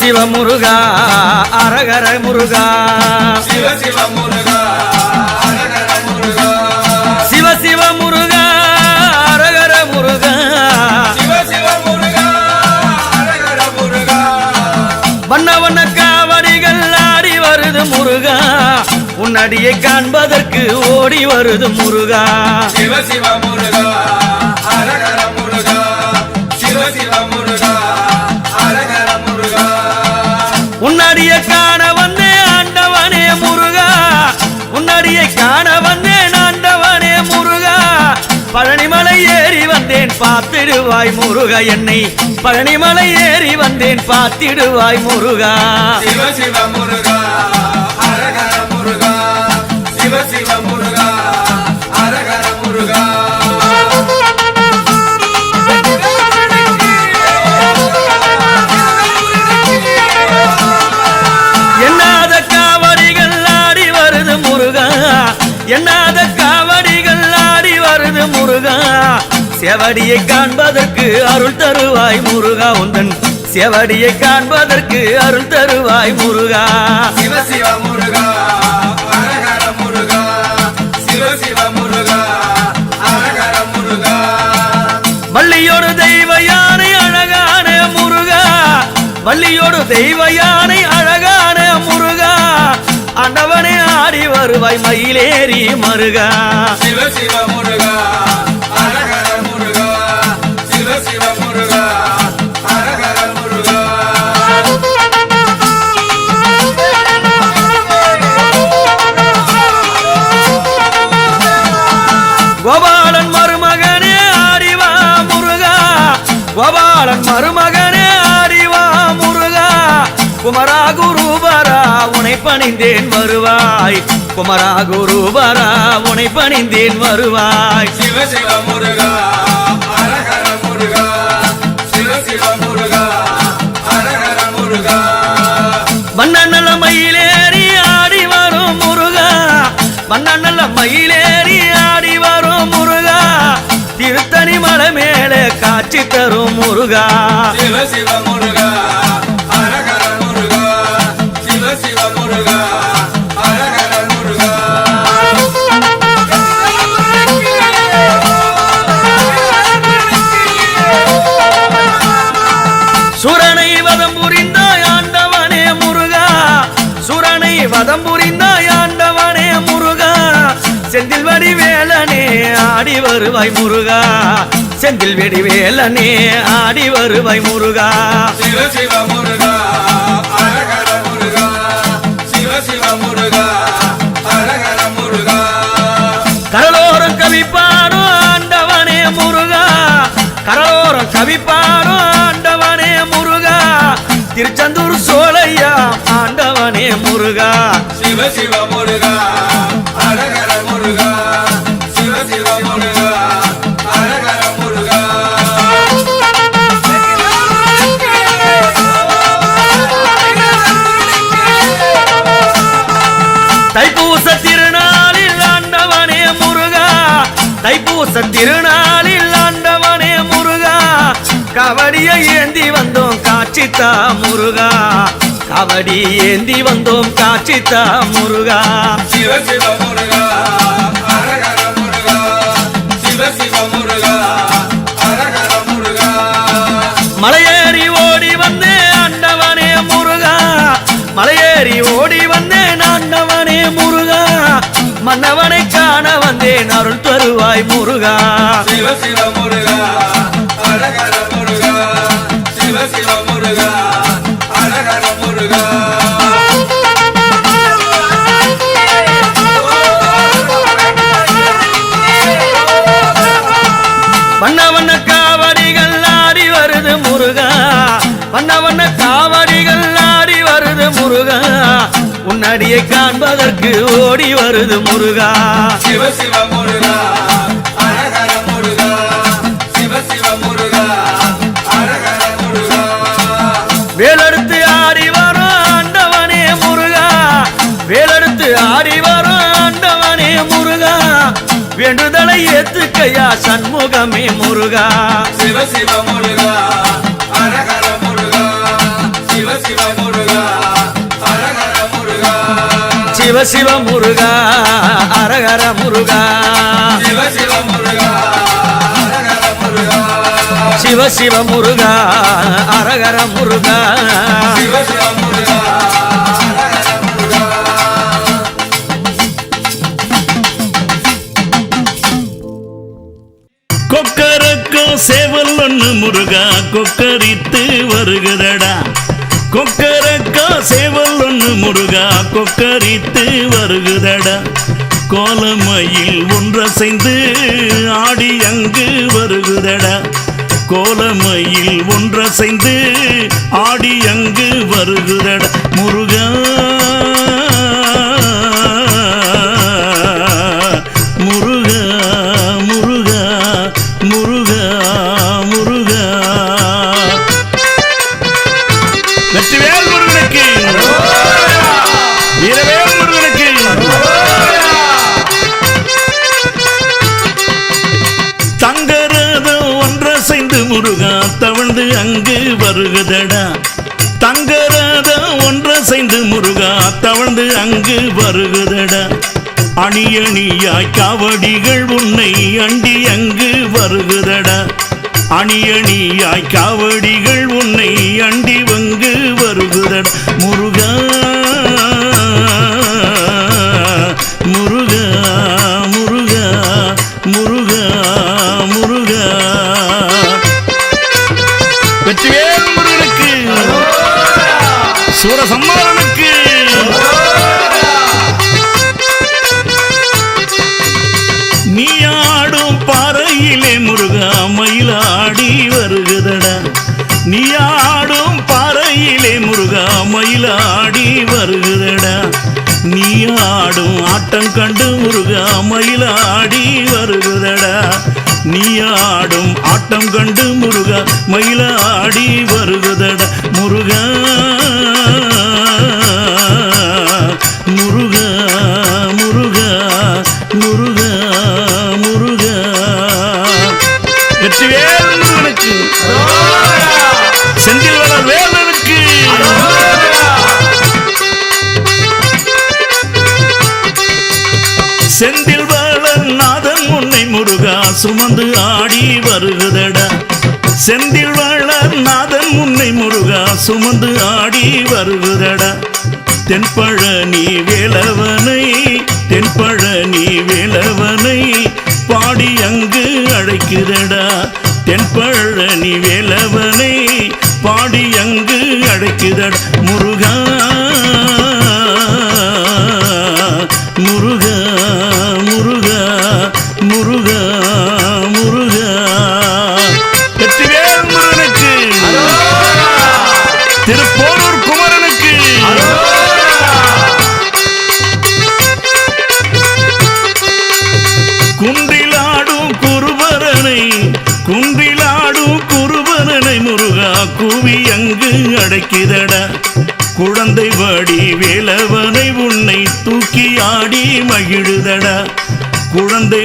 சிவ முருகா அரகர முருகா. சிவ சிவ முருகா அரகர முருகா. சிவ சிவ முருகா அரகர முருகா. சிவ சிவ முருகா அரகர முருகா. வண்ண வண்ண காவடிகள் ஆடி வருது முருகா. உன்னடியை காண்பதற்கு ஓடி வருது முருகா. சிவ சிவ முருகா உன்னடிய காண வந்தே ஆண்டவனே முருகா. உன்னடியை காண வந்தேன் ஆண்டவனே முருகா. பழனிமலை ஏறி வந்தேன் பார்த்திடுவாய் முருகா என்னை. பழனிமலை ஏறி வந்தேன் பார்த்திடுவாய் முருகா. சிவ சிவ முருகா. எண்ணாத காவடிகள் ஆடி வருது முருகா. செவடியை காண்பதற்கு அருள் தருவாய் முருகா. உந்தன் செவடியை காண்பதற்கு அருள் தருவாய் முருகா. சிவ சிவ முருகா. முருகா. சிவ சிவ முருகா. முருகா. வள்ளியோடு தெய்வ யானை அழகான முருகா. வள்ளியோடு தெய்வ யானை முருகா ஆண்டவனே ஆடி வருவாய் மயிலேறி மருகா. சிவ சிவ முருகா அரகர முருகா. சிவ சிவ முருகா அரகர முருகா. கோபாலன் மருமகனே ஆடிவா முருகா. கோபாலன் மருமகனே குமரா குருபரா உனை பணிந்தேன் வருவாய். குமரா குருபரா உனை பணிந்தேன் வருவாய். சிவ சிவ முருகா அரகர முருகா. சிவ சிவ முருகா அரகர முருகா. வண்ணநல மயிலேறி ஆடி வரும் முருகா. மயிலேறி ஆடி வரும் முருகா. திருத்தணி மலை மேலே காட்சி தரும் முருகா. சிவ சிவ முருகா வதம் புரிந்தாய் ஆண்டவனே முருகா. செந்தில் வடி வேலனே ஆடி வருவாய் முருகா. செந்தில் வெடி வேலனே ஆடி வருவாய் முருகா. சிவ சிவ முருகா முருகா. சிவ சிவ முருகா முருகா. கடலோரம் கவி பாடும் ஆண்டவனே முருகா. கடலோரம் கவி பாடும் ஆண்டவனே முருகா. திருச்செந்தூர் ஆண்டவனே முருகா. சிவ சிவ முருகா. அரகர முருகா. சிவ சிவ முருகா. அரகர முருகா. தைப்பூச திருநாளில் ஆண்டவனே முருகா. தைப்பூச திருநாளில் ஆண்டவனே முருகா. கபடியை ஏந்தி வந்தோம் காட்சித்தா முருகா. கபடி ஏந்தி வந்தோம் காட்சித்தா முருகா. சிவ சிவ முருகா சிவ சிவ முருகா முருகா. மலையேறி ஓடி வந்தேன் ஆண்டவனே முருகா. மலையேறி ஓடி வந்தேன் முருகா. மன்னவனை காண வந்தேன் அருள் தருவாய் முருகா. சிவ சிவ முருகா உன்னடியை காண்பதற்கு ஓடி வருது முருகா. சிவ சிவ முருகா வேலெடுத்து ஆடி வரும் ஆண்டவனே முருகா. வேலெடுத்து ஆடி வரும் ஆண்டவனே முருகா. வேண்டுதலை ஏத்துக்கையா சண்முகமே முருகா. சிவ சிவ முருகா அரகர முருகா சிவ சிவ முருகா. சிவ சிவ முருகா அரகர முருகா. சிவ சிவ முருகா அரகர முருகா. சிவ சிவ முருகா அரகர முருகா சிவ சிவ முருகா கொக்கரக்கோ சேவல் ஒன்று முருகா கொக்கரித்து வருகிறடா கொக்கரக்கோ சேவல் ஒன்று முருகா கொக்கரித்து வருகுதடா. கோலமையில் ஒன்றசைந்து ஆடி அங்கு வருகுதடா. கோலமையில் ஒன்றசைந்து ஆடி அங்கு வருகுதடா. முருகா அங்கு வருகுதடா. தங்கராத தங்கரதம் ஒன்றசைந்து முருகா தவழ்ந்து அங்கு வருகுதடா. அணியணியாய் காவடிகள் உன்னை அண்டி அங்கு வருகுதடா. அணியணியாய் காவடிகள் உன்னை அண்டி வங்கு வருகுதடா. முருகா ஆடில் ஆடி வருகிறடா. நீ ஆடும் ஆட்டம் கண்டு முருகா மயிலாடி வருகிறடா. நீ ஆடும் ஆட்டம் கண்டு முருகா மயிலாடி வருகுதடா முருகா முருகா. செந்தில் வளன் நாதன் உன்னை முருகா சுமந்து ஆடி வருகுதடா செந்தில் வளன் நாதன் உன்னை முருகா சுமந்து ஆடி வருகுதடா தென்பழனி வேலவனை தென்பழனி வேலவனை பாடி அங்கு அழைக்குதடா தென்பழனி வேலவனை பாடி அங்கு அழைக்குதடா முருகா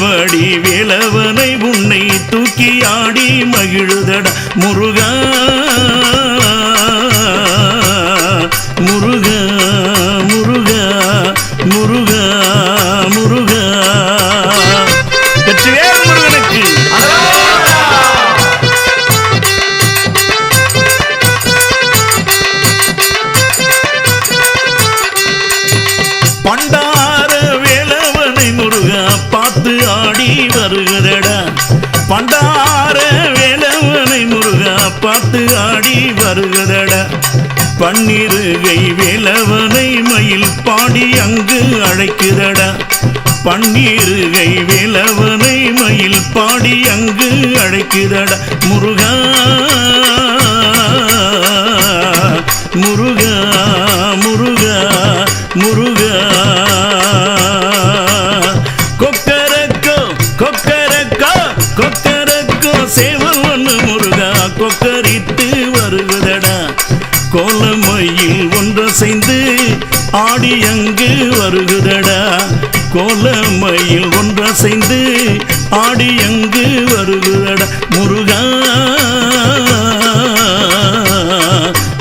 வடி வேலவனை பன்னிருகை வேலவனை மயில் பாடி அங்கு அழைக்குதடா. பன்னீருகை வேலவனை மயில் பாடி அங்கு அழைக்குதடா. முருகா முருகா முருகா முருகா. கொக்கரக்கோ கொக்கரக்கோ கொக்கரக்கோ சேவல் ஒன்று முருகா கொக்கரித்து ஒன்றசைந்து ஆடி அங்கு வருகுதடா. கோலமையில் ஒன்றசைந்து ஆடி அங்கு வருகுதடா. முருகா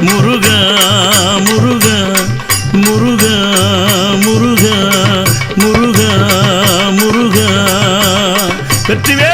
முருகா முருகா முருகா முருகா முருகா முருகா. வெற்றிவேல்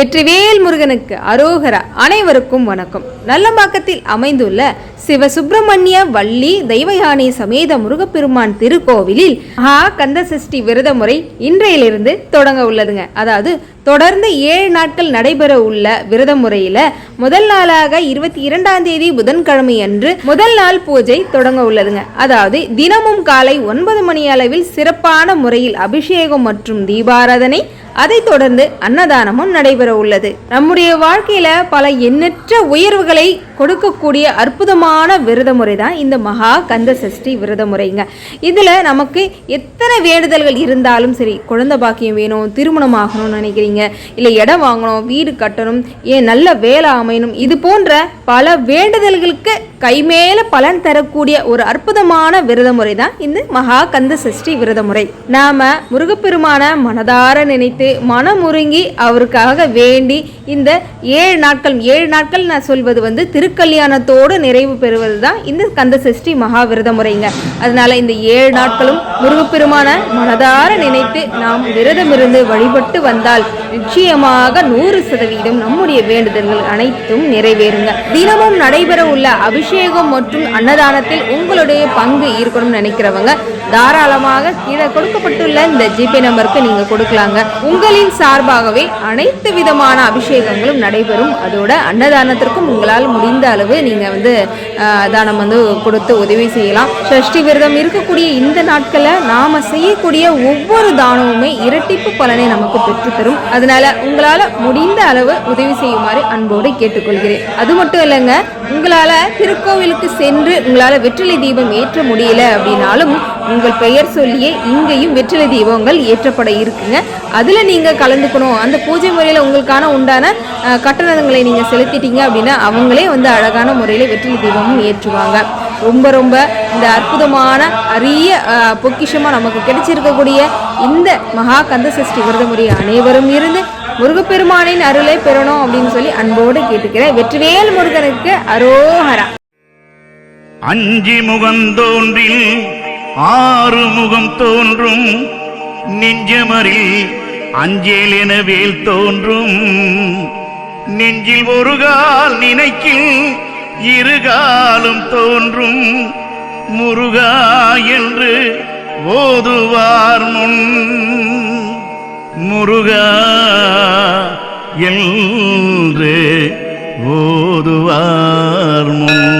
வெற்றிவேல் முருகனுக்கு அரோகரா அனைவருக்கும் வணக்கம். நல்லம்பாக்கத்தில் அமைந்துள்ள சிவசுப்பிரமணிய வள்ளி தெய்வயானை சமேத முருகப்பெருமான் திருக்கோவிலில் மகா கந்த சஷ்டி விரத முறை இன்றையிலிருந்து தொடங்க உள்ளதுங்க. அதாவது தொடர்ந்து ஏழு நாட்கள் நடைபெற உள்ள விரத முறையில முதல் நாளாக இருபத்தி இரண்டாம் தேதி புதன்கிழமை அன்று முதல் நாள் பூஜை தொடங்க உள்ளதுங்க. அதாவது தினமும் காலை ஒன்பது மணி அளவில் சிறப்பான முறையில் அபிஷேகம் மற்றும் தீபாராதனை அதைத் தொடர்ந்து அன்னதானமும் நடைபெற உள்ளது. நம்முடைய வாழ்க்கையில பல எண்ணற்ற உயர்வுகளை கொடுக்கக்கூடிய அற்புதமான விரத முறை தான் இந்த மகா கந்த சஷ்டி விரத முறைங்க இதுல நமக்கு எத்தனை வேண்டுதல்கள் இருந்தாலும் சரி குழந்தை பாக்கியம் வேணும் திருமணம் ஆகணும்னு நினைக்கிறீங்க இல்லை இடம் வாங்கணும் வீடு கட்டணும் ஏன் நல்ல வேலை அமையணும் இது போன்ற பல வேண்டுதல்களுக்கு கைமேல பலன் தரக்கூடிய ஒரு அற்புதமான விரத முறை தான் இந்த மகா கந்த சஷ்டி விரத முறை நாம முருகப்பெருமான மனதார நினைத்து மனமுருங்கி அவருக்காக வேண்டி இந்த ஏழு நாட்கள் ஏழு நாட்கள் நான் சொல்வது வந்து திருக்கல்யாணத்தோடு நிறைவு பெறுவது தான் இந்த கந்த சஷ்டி மகாவிரத முறைங்க. அதனால இந்த ஏழு நாட்களும் முருகப்பெருமான மனதார நினைத்து நாம் விரதமிருந்து வழிபட்டு வந்தால் நிச்சயமாக நூறு சதவீதம் நம்முடைய வேண்டுதல்கள் அனைத்தும் நிறைவேறுங்க. தினமும் நடைபெற உள்ள அபிஷேகம் மற்றும் அன்னதானத்தில் உங்களுடைய பங்கு இருக்கணும்னு நினைக்கிறவங்க தாராளமாக கீழே கொடுக்கப்பட்டுள்ள இந்த ஜிபே நம்பருக்கு நீங்க கொடுக்கலாங்க. உங்களின் சார்பாகவே அனைத்து விதமான அபிஷேகங்களும் நடைபெறும். அதோட அன்னதானத்திற்கும் உங்களால் முடிந்த அளவு நீங்க வந்து தானம் வந்து கொடுத்து உதவி செய்யலாம். சஷ்டி விரதம் இருக்கக்கூடிய இந்த நாட்களில் நாம செய்யக்கூடிய ஒவ்வொரு தானமுமே இரட்டிப்பு பலனை நமக்கு பெற்று தரும் அதனால உங்களால முடிந்த அளவு உதவி செய்யுமாறு அன்போடு கேட்டுக்கொள்கிறேன். அது மட்டும் இல்லைங்க உங்களால திருக்கோவிலுக்கு சென்று உங்களால வெற்றிலை தீபம் ஏற்ற முடியல அப்படின்னாலும் உங்கள் பெயர் சொல்லியே இங்கேயும் வெற்றிலை தீபங்கள் ஏற்றப்பட இருக்குங்க. அதுல நீங்க கலந்துக்கணும். அந்த பூஜை முறையில உங்களுக்கான உண்டான கட்டணங்களை நீங்க செலுத்திட்டீங்க அப்படின்னா அவங்களே வந்து அழகான முறையில் வெற்றிலை தீபமும் ஏற்றுவாங்க. ரொம்ப ரொம்ப இந்த அற்புதமான அரிய பொக்கிஷமாக பொக்கிஷமா நமக்கு கிடைச்சிருக்கக்கூடிய இந்த மகா கந்த சஷ்டி விரத முறை அனைவரும் இருந்து முருகப்பெருமானின் அருளை பெறணும் அப்படின்னு சொல்லி அன்போடு கேட்டுக்கிறேன். வெற்றிவேல் முருகனுக்கு அரோஹரா. அஞ்சி முகந்தோன்றில் ஆறு முகம் தோன்றும் நெஞ்சமறி அஞ்சேல் என வேல் தோன்றும். நெஞ்சில் ஒரு கால் நினைக்கில் இருகாலும் தோன்றும். முருகா என்று ஓதுவார் முன். முருகா என்று ஓதுவார் முன்.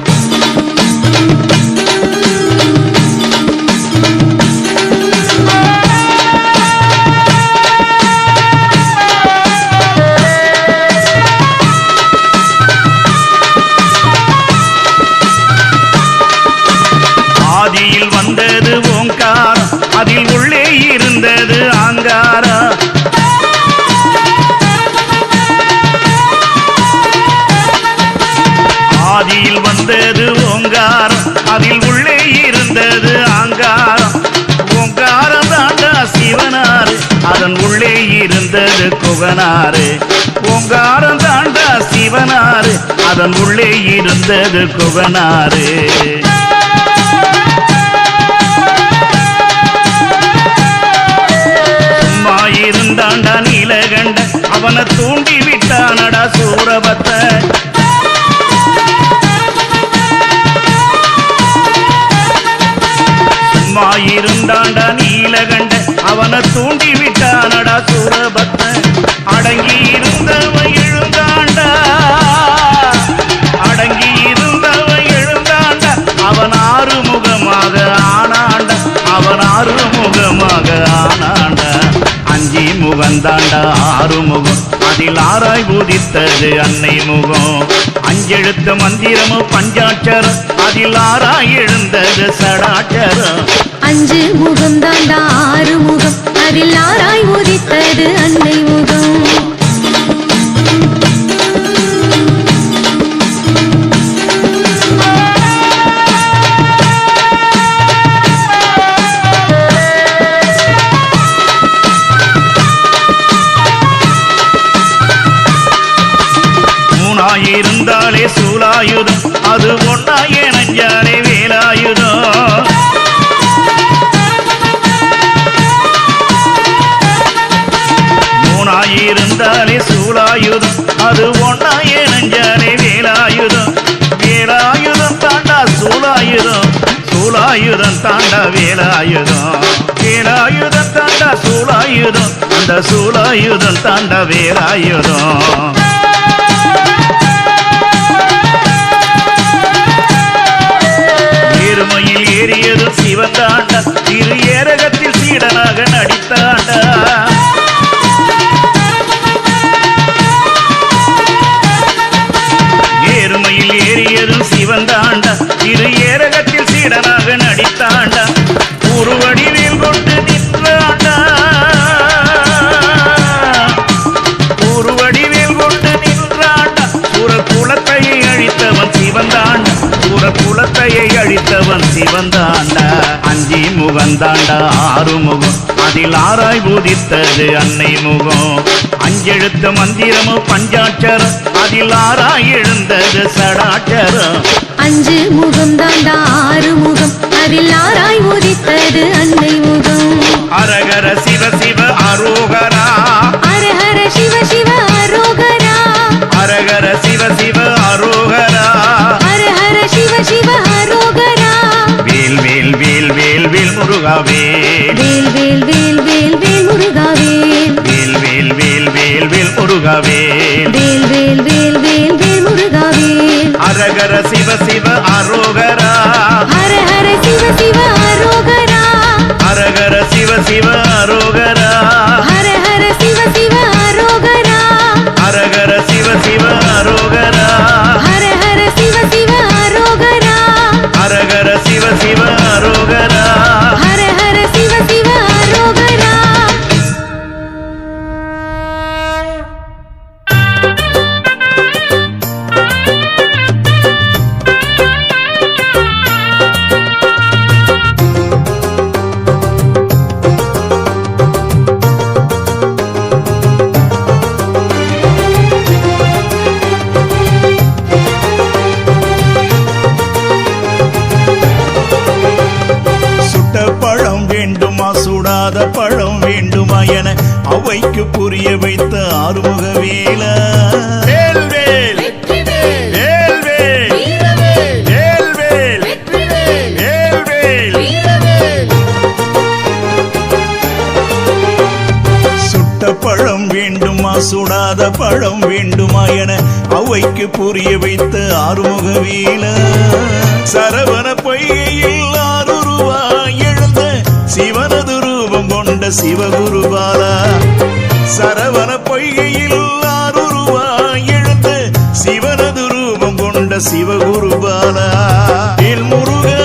ஆதியில் வந்தது ஓங்காரம். அதில் உள்ளே இருந்தது ஆங்காரம். ஓங்காரம் தாண்டா சிவனாறு. அதன் உள்ளே இருந்தது குகனாறு. ஓங்காரம் தாண்டா சிவனாறு. அதன் உள்ளே இருந்தது குகனாறு. இருந்தாண்டா நீலகண்ட. அவனை தூண்டி விட்டானடா சூரபத்தை. இருந்தாண்டா நீலகண்ட அவனை தூண்டி விட்டானடா சூரபத்த அடங்கி உதித்தது அன்னை முகம். அஞ்செழுத்த மந்திரமும் பஞ்சாட்சரம். அதில் ஆறா எழுந்தது சடாட்சரம். அஞ்சு முகம் தாண்டா ஆறு முகம். அதில் ஆறாய் உதித்தது அன்னை முகம். மூணாயிருந்தாலே சூலாயுதம் அது ஒன்னா நஞ்சாலே வேலாயுதம். மூணாயிருந்தாலே சூலாயுதம் அது ஒன்னா நஞ்சாலே வேலாயுதம். வேலாயுதம் தாண்டா சூலாயுதம் சூலாயுதம் தாண்டா வேலாயுதம். வேலாயுதம் தாண்டா சூலாயுதம் அந்த சூலாயுதம் தாண்டா வேலாயுதம். ஏறுமையில் ஏறியதும் சிவந்தாண்ட இரு ஏரகத்தில் சீடனாக நடித்தாண்ட. சிவந்தாண்டா அஞ்சி முகந்தாண்டா ஆறு முகம் அதில் ஆராய் பூதித்தது அன்னை முகம். அஞ்செழுத்த மந்திரமும் பஞ்சாட்சரம். அதில் ஆராய் எழுந்தது சடாட்சரம். அஞ்சு முகம் சுடாத பழம் வேண்டுமா என அவைக்கு புரிய வைத்த ஆறுமுக வீல சரவண பையில் ஆறுருவா எழுந்த சிவனது ரூபம் கொண்ட சிவகுருபாலா. சரவண பையில் ஆறுருவா எழுந்த சிவனது ரூபம் கொண்ட சிவகுருபாலா. வேல் முருகா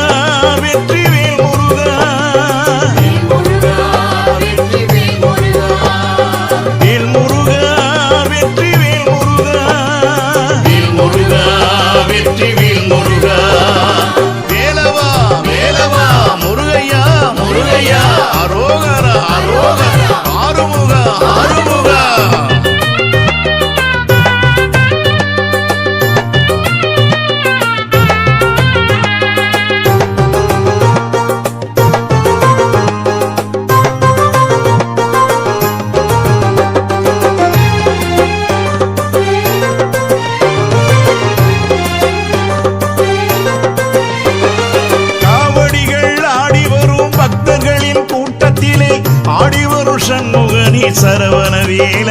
ஷண்முகன் முகனி சரவண வீல.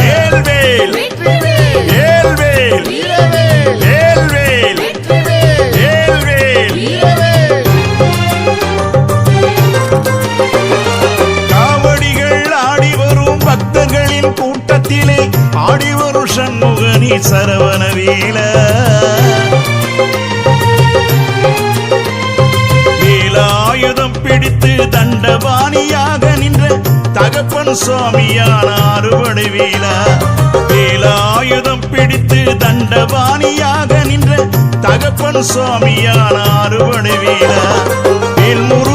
வேல்வேல் வேல்வேல் வேல்வேல் வேல்வேல் காவடிகள் ஆடி வரும் பக்தர்களின் கூட்டத்திலே பிடித்து தண்டபாணியாக தகப்பன் சுவாமியான அறுவடை வீலா. வேலாயுதம் பிடித்து தண்டபாணியாக நின்ற தகப்பன் சுவாமியான அறுவடை வீலா. வேல்முரு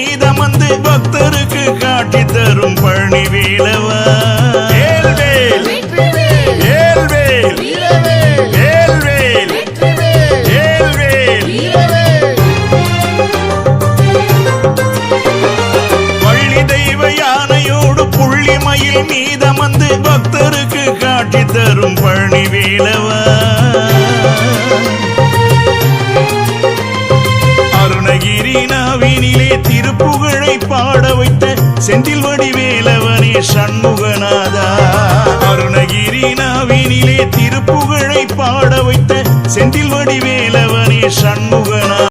மயில் பக்தருக்கு காட்டி தரும் பழனி வீழவா ஏல்வேல் ஏல்வேல் ஏல்வேல் ஏல்வேல் பள்ளி தெய்வ யானையோடு புள்ளி மயில் மீதமந்து பக்தருக்கு காட்டி தரும் பழனி வீழவா செந்தில் வடிவேலவனே சண்முகநாதா. அருணகிரிநாவினிலே திருப்புகழை பாட வைத்த செந்தில் வடிவேலவனே சண்முகநாதா.